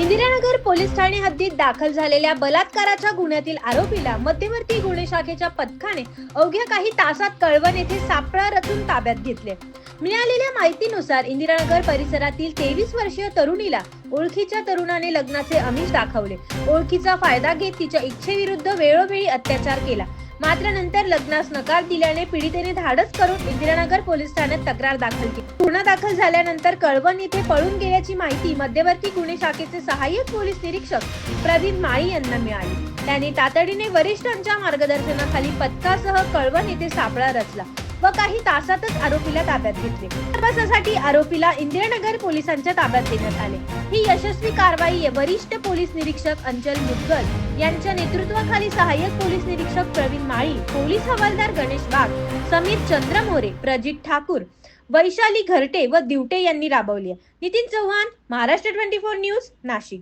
Indiranagar police Thane हद्दीत दाखल झालेल्या बलात्काराच्या गुन्ह्यातील आरोपीला मध्यवर्ती गुन्हे शाखेच्या पथकाने अवघ्या काही तासात कळवण येथे सापळा रचून ताब्यात घेतले. मिळालेल्या माहितीनुसार इंदिरानगर परिसरातील तेवीस वर्षीय तरुणीला ओळखीच्या तरुणाने लग्नाचे अमिष दाखवले. ओळखीचा फायदा घेत तिच्या इच्छेविरुद्ध वेळोवेळी अत्याचार केला. मात्र नंतर लग्नास नकार दिल्याने पीडितेने धाडस करून इंदिरानगर पोलीस ठाण्यात तक्रार दाखल केली. गुन्हा दाखल झाल्यानंतर कळवण येथे पळून गेल्याची माहिती मध्यवर्ती गुन्हे शाखेचे सहाय्यक पोलीस निरीक्षक प्रदीप माळी यांना मिळाली. त्यांनी तातडीने वरिष्ठांच्या मार्गदर्शनाखाली पथकासह कळवण येथे सापळा रचला. व काही तासातच आरोपीला ताब्यात घेतले. तपासासाठी आरोपीला इंदिरानगर पोलिसांच्या ताब्यात देण्यात आले. ही यशस्वी कारवाई वरिष्ठ पोलीस निरीक्षक अंचल मुदगल यांच्या नेतृत्वाखाली सहाय्यक पोलीस निरीक्षक प्रवीण माळी पोलीस हवालदार गणेश वाघ समीर चंद्रमोरे प्रजित ठाकूर वैशाली घरटे व दिवटे यांनी राबवली आहे. Nitin Chavan Maharashtra twenty four news Nashik.